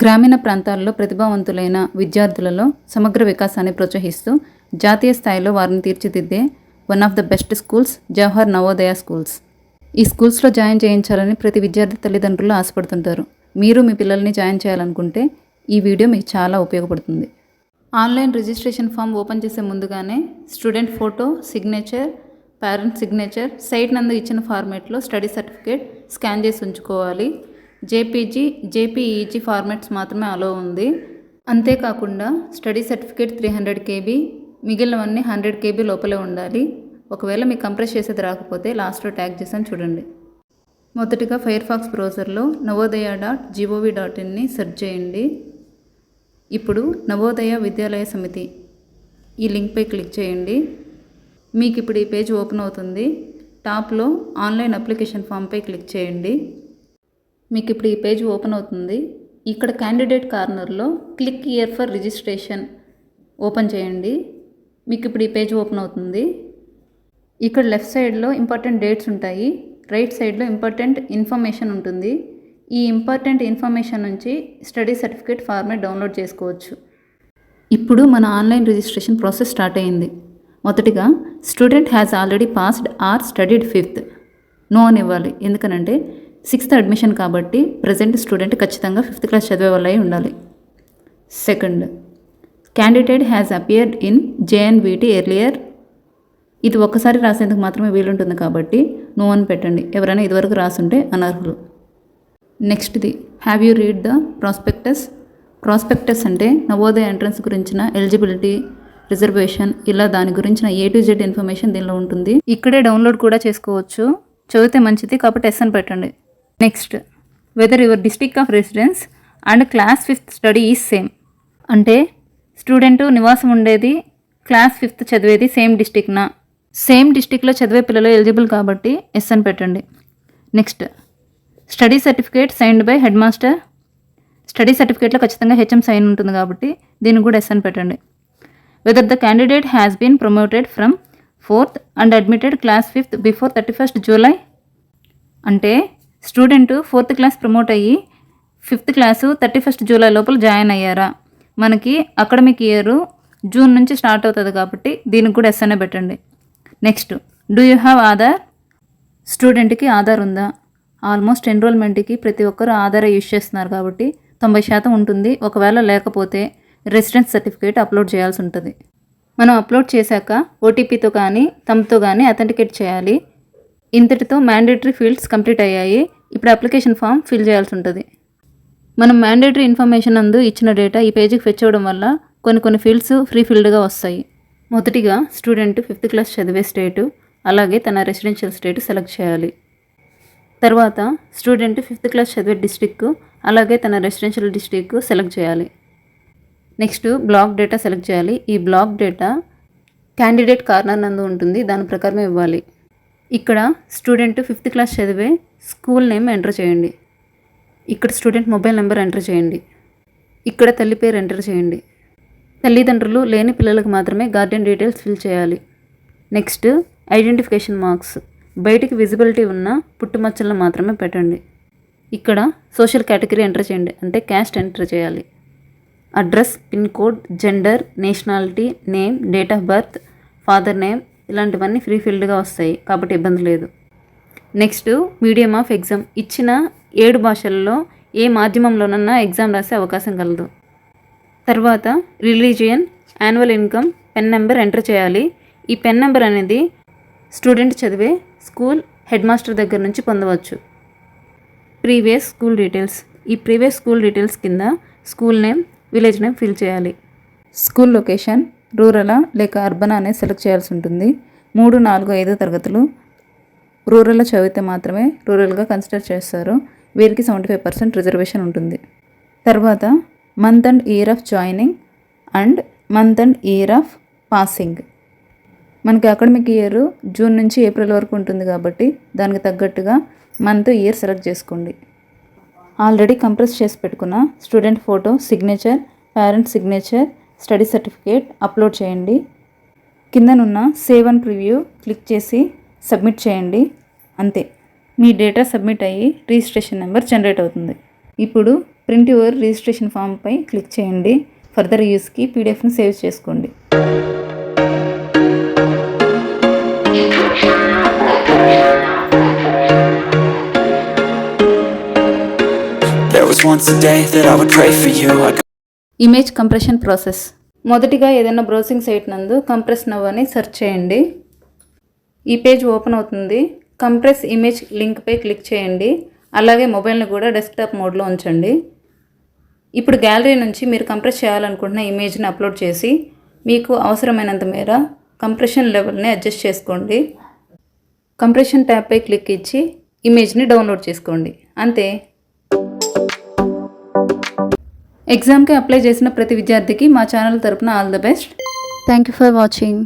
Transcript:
గ్రామీణ ప్రాంతాల్లో ప్రతిభావంతులైన విద్యార్థులలో సమగ్ర వికాసాన్ని ప్రోత్సహిస్తూ జాతీయ స్థాయిలో వారిని తీర్చిదిద్దే one of the best schools Jawahar Navodaya schools. ఈ స్కూల్స్లో జాయిన్ చేయించాలని ప్రతి విద్యార్థి తల్లిదండ్రులు ఆశపడుతుంటారు. మీరు మీ పిల్లల్ని జాయిన్ చేయాలనుకుంటే ఈ వీడియో మీకు చాలా ఉపయోగపడుతుంది. ఆన్లైన్ రిజిస్ట్రేషన్ ఫామ్ ఓపెన్ చేసే ముందుగానే student photo signature parent signature site నందు ఇచ్చిన ఫార్మేట్లో స్టడీ సర్టిఫికేట్ స్కాన్ చేసి ఉంచుకోవాలి. జేపీజీ జేపీఈజీ ఫార్మాట్స్ మాత్రమే అలో ఉంది. అంతేకాకుండా study certificate three hundred KB మిగిలినవన్నీ హండ్రెడ్ కేబీ లోపలే ఉండాలి. ఒకవేళ మీకు కంప్రెస్ చేసేది రాకపోతే లాస్ట్లో ట్యాగ్ చేసాను చూడండి. మొదటిగా ఫైర్ ఫాక్స్ బ్రౌజర్లో Navodaya dot G O V dot ఇన్ని సెర్చ్ చేయండి. ఇప్పుడు నవోదయ విద్యాలయ సమితి ఈ లింక్పై క్లిక్ చేయండి. మీకు ఇప్పుడు ఈ పేజ్ ఓపెన్ అవుతుంది. టాప్లో ఆన్లైన్ అప్లికేషన్ ఫామ్పై క్లిక్ చేయండి. మీకు ఇప్పుడు ఈ పేజ్ ఓపెన్ అవుతుంది. ఇక్కడ క్యాండిడేట్ కార్నర్లో click here for registration open చేయండి. మీకు ఇప్పుడు ఈ పేజ్ ఓపెన్ అవుతుంది. ఇక్కడ లెఫ్ట్ సైడ్లో ఇంపార్టెంట్ డేట్స్ ఉంటాయి. రైట్ సైడ్లో ఇంపార్టెంట్ ఇన్ఫర్మేషన్ ఉంటుంది. ఈ ఇంపార్టెంట్ ఇన్ఫర్మేషన్ నుంచి స్టడీ సర్టిఫికేట్ ఫార్మేట్ డౌన్లోడ్ చేసుకోవచ్చు. ఇప్పుడు మన ఆన్లైన్ రిజిస్ట్రేషన్ ప్రాసెస్ స్టార్ట్ అయింది. మొదటిగా student has already passed or studied fifth no అని ఇవ్వాలి. ఎందుకనంటే సిక్స్త్ అడ్మిషన్ కాబట్టి ప్రజెంట్ స్టూడెంట్ ఖచ్చితంగా ఫిఫ్త్ క్లాస్ చదివే వాళ్ళై ఉండాలి. Second candidate has appeared in JNVT earlier ఇది ఒక్కసారి రాసేందుకు మాత్రమే వీలుంటుంది కాబట్టి నో అని పెట్టండి. ఎవరైనా ఇదివరకు రాసుంటే అనర్హులు. నెక్స్ట్ది have you read the prospectus? Prospectus అంటే నవోదయ ఎంట్రన్స్ గురించిన ఎలిజిబిలిటీ రిజర్వేషన్ ఇలా దాని గురించిన ఏ టు జెడ్ ఇన్ఫర్మేషన్ దీనిలో ఉంటుంది. ఇక్కడే డౌన్లోడ్ కూడా చేసుకోవచ్చు. చదివితే మంచిది కాబట్టి ఎస్ఎన్ అని పెట్టండి. Next whether your district of residence and class fifth study is same అంటే స్టూడెంట్ నివాసం ఉండేది క్లాస్ ఫిఫ్త్ చదివేది సేమ్ డిస్టిక్నా సేమ్ డిస్టిక్లో చదివే పిల్లలు ఎలిజిబుల్ కాబట్టి ఎస్ అని పెట్టండి. Next study certificate signed by head master study సర్టిఫికేట్లో ఖచ్చితంగా హెచ్ఎం సైన్ ఉంటుంది కాబట్టి దీన్ని కూడా ఎస్ అని పెట్టండి. Whether the candidate has been promoted from fourth and admitted class fifth before thirty first July అంటే స్టూడెంట్ ఫోర్త్ క్లాస్ ప్రమోట్ అయ్యి fifth class thirty first July లోపల జాయిన్ అయ్యారా? మనకి అకాడమిక్ ఇయర్ జూన్ నుంచి స్టార్ట్ అవుతుంది కాబట్టి దీనికి కూడా ఎస్ అనే పెట్టండి. Next do you have Aadhaar? స్టూడెంట్కి ఆధార్ ఉందా? ఆల్మోస్ట్ ఎన్రోల్మెంట్కి ప్రతి ఒక్కరు ఆధార్ యూజ్ చేస్తున్నారు కాబట్టి తొంభై శాతం ఉంటుంది. ఒకవేళ లేకపోతే రెసిడెన్స్ సర్టిఫికేట్ అప్లోడ్ చేయాల్సి ఉంటుంది. మనం అప్లోడ్ చేశాక ఓటీపీతో కానీ తమతో కానీ అథెంటికేట్ చేయాలి. ఇంతటితో మ్యాండేటరీ ఫీల్డ్స్ కంప్లీట్ అయ్యాయి. ఇప్పుడు అప్లికేషన్ ఫామ్ ఫిల్ చేయాల్సి ఉంటుంది. మనం మ్యాండేటరీ ఇన్ఫర్మేషన్ అందు ఇచ్చిన డేటా ఈ పేజీకి ఫెచ్ అవ్వడం వల్ల కొన్ని కొన్ని ఫీల్డ్స్ ఫ్రీ ఫీల్డ్గా వస్తాయి. మొదటిగా స్టూడెంట్ ఫిఫ్త్ క్లాస్ చదివే స్టేటు అలాగే తన రెసిడెన్షియల్ స్టేట్ సెలెక్ట్ చేయాలి. తర్వాత స్టూడెంట్ ఫిఫ్త్ క్లాస్ చదివే డిస్టిక్ అలాగే తన రెసిడెన్షియల్ డిస్టిక్ సెలెక్ట్ చేయాలి. నెక్స్ట్ బ్లాక్ డేటా సెలెక్ట్ చేయాలి. ఈ బ్లాక్ డేటా క్యాండిడేట్ కార్నర్ నందు ఉంటుంది. దాని ప్రకారం ఇవ్వాలి. ఇక్కడ స్టూడెంట్ ఫిఫ్త్ క్లాస్ చదివే స్కూల్ నేమ్ ఎంటర్ చేయండి. ఇక్కడ స్టూడెంట్ మొబైల్ నెంబర్ ఎంటర్ చేయండి. ఇక్కడ తల్లి పేరు ఎంటర్ చేయండి. తల్లిదండ్రులు లేని పిల్లలకు మాత్రమే గార్డెన్ డీటెయిల్స్ ఫిల్ చేయాలి. నెక్స్ట్ ఐడెంటిఫికేషన్ మార్క్స్ బయటికి విజిబిలిటీ ఉన్న పుట్టుమచ్చలను మాత్రమే పెట్టండి. ఇక్కడ సోషల్ కేటగిరీ ఎంటర్ చేయండి. అంటే క్యాస్ట్ ఎంటర్ చేయాలి. Address pin code gender nationality name date of birth father name ఇలాంటివన్నీ ఫ్రీ ఫీల్డ్గా వస్తాయి కాబట్టి ఇబ్బంది లేదు. నెక్స్ట్ మీడియం ఆఫ్ ఎగ్జామ్ ఇచ్చిన ఏడు భాషల్లో ఏ మాధ్యమంలోనన్నా ఎగ్జామ్ రాసే అవకాశం కలదు. తర్వాత religion annual income PEN number enter చేయాలి. ఈ పెన్ నెంబర్ అనేది స్టూడెంట్ చదివే స్కూల్ హెడ్ మాస్టర్ దగ్గర నుంచి పొందవచ్చు. ప్రీవియస్ స్కూల్ డీటెయిల్స్ ఈ ప్రీవియస్ స్కూల్ డీటెయిల్స్ కింద school name village name fill చేయాలి. స్కూల్ లొకేషన్ రూరలా లేక అర్బనా అనేది సెలెక్ట్ చేయాల్సి ఉంటుంది. మూడు నాలుగు ఐదు తరగతులు రూరల్లో చదివితే మాత్రమే రూరల్గా కన్సిడర్ చేస్తారు. వీరికి సెవెంటీ ఫైవ్ పర్సెంట్ రిజర్వేషన్ ఉంటుంది. తర్వాత month and year of joining and month and year of passing మనకి అకాడమిక్ ఇయర్ జూన్ నుంచి ఏప్రిల్ వరకు ఉంటుంది కాబట్టి దానికి తగ్గట్టుగా మంత్ ఇయర్ సెలెక్ట్ చేసుకోండి. ఆల్రెడీ కంప్రెస్ చేసి పెట్టుకున్న student photo signature parent signature study certificate upload చేయండి. కిందనున్న సేవ్ అండ్ ప్రివ్యూ క్లిక్ చేసి సబ్మిట్ చేయండి. అంతే. మీ డేటా సబ్మిట్ అయ్యి రిజిస్ట్రేషన్ నెంబర్ జనరేట్ అవుతుంది. ఇప్పుడు ప్రింట్ యువర్ రిజిస్ట్రేషన్ ఫామ్పై క్లిక్ చేయండి. ఫర్దర్ యూస్కి పీడిఎఫ్ని సేవ్ చేసుకోండి. ఇమేజ్ కంప్రెషన్ ప్రాసెస్ మొదటిగా ఏదైనా బ్రౌజింగ్ సైట్ నందు కంప్రెస్ నవ్ అని సెర్చ్ చేయండి. ఈ పేజ్ ఓపెన్ అవుతుంది. కంప్రెస్ ఇమేజ్ లింక్పై క్లిక్ చేయండి. అలాగే మొబైల్ని కూడా డెస్క్టాప్ మోడ్లో ఉంచండి. ఇప్పుడు గ్యాలరీ నుంచి మీరు కంప్రెస్ చేయాలనుకుంటున్న ఇమేజ్ని అప్లోడ్ చేసి మీకు అవసరమైనంత మేర కంప్రెషన్ లెవెల్ని అడ్జస్ట్ చేసుకోండి. కంప్రెషన్ ట్యాబ్పై క్లిక్ ఇచ్చి ఇమేజ్ని డౌన్లోడ్ చేసుకోండి. అంతే. ఎగ్జామ్కి అప్లై చేసిన ప్రతి విద్యార్థికి మా ఛానల్ తరపున all the best thank you for watching